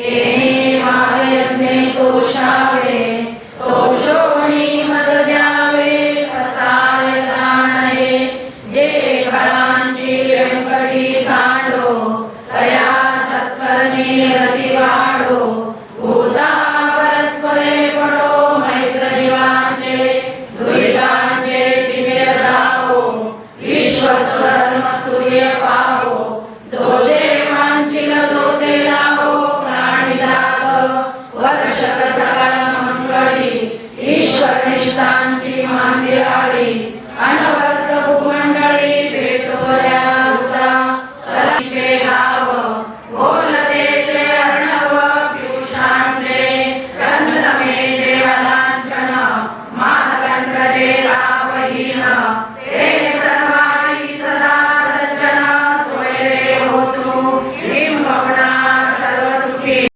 महायज्ञे कोशावे कोशोणी मद द्यावे असाय दानये जे फळांची व्यंकटी सांडो तया सत्कर्मी रती वाढो भूता परस्परे पडो मैत्र जीवांचे दुरितांचे तिमेर दावो विश्वस्वर्म सूर्य acreditar